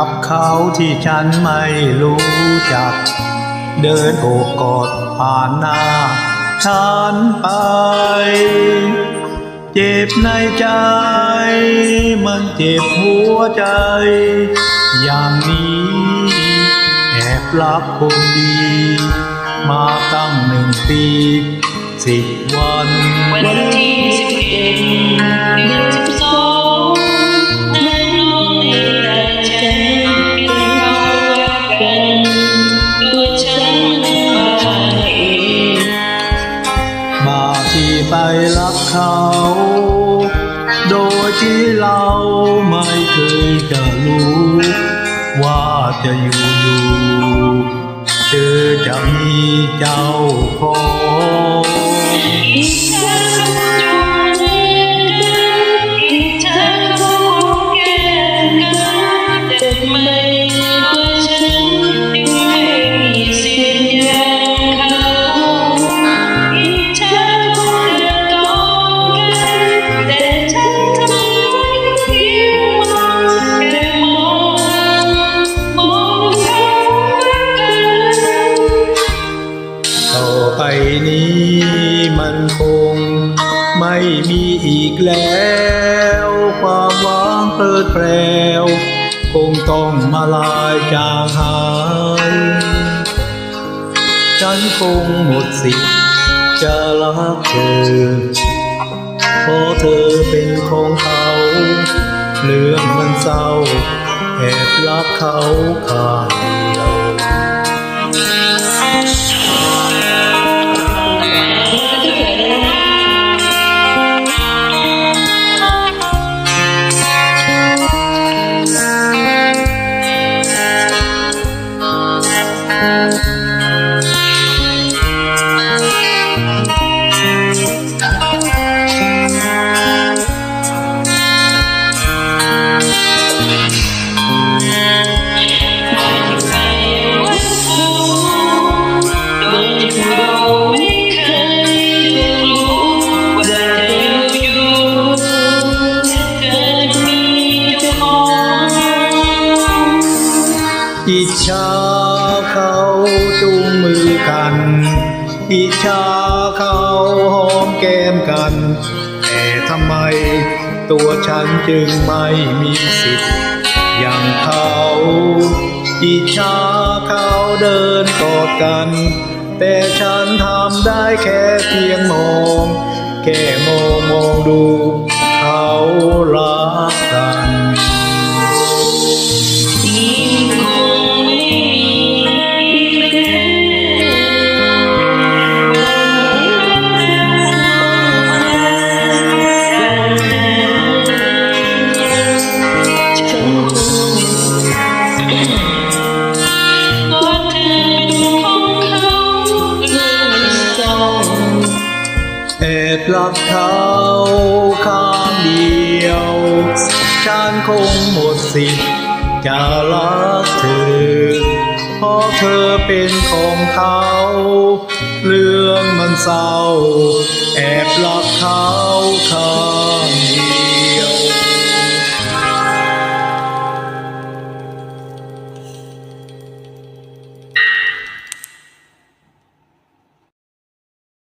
ับเขาที่ฉันไม่รู้จัก เดินโอบกอดผ่านหน้าฉันไป เจ็บในใจ มันเจ็บหัวใจ อย่างนี้แอบรักคนดี มาตั้งหนึ่งปีสิบวัน ว่าจะอยู่ มันคง ไม่มีอีกแล้ว ความหวังเพลิดเพลว คงต้องมาลายจางหาย ฉันคงหมดสิทธิ์จะรักเธอเพราะเธอเป็นของเขา เรื่องมันเศร้าแอบรักเขาข้างเดียว อิจฉาเขาจุงมือกัน อิจฉาเขาหอมแก้มกัน แต่ทำไมตัวฉันจึงไม่มีสิทธิ์อย่างเขาอิจฉาเขาเดินกอดกัน แต่ฉันทำได้แค่เพียงมอง แค่มองมองดู เขารักกัน รักเขาข้างเดียว ฉันคงหมดสิทธิ์จะรักเธอ เพราะเธอเป็นของเขา เรื่องมันเศร้า แอบรักเขาข้าง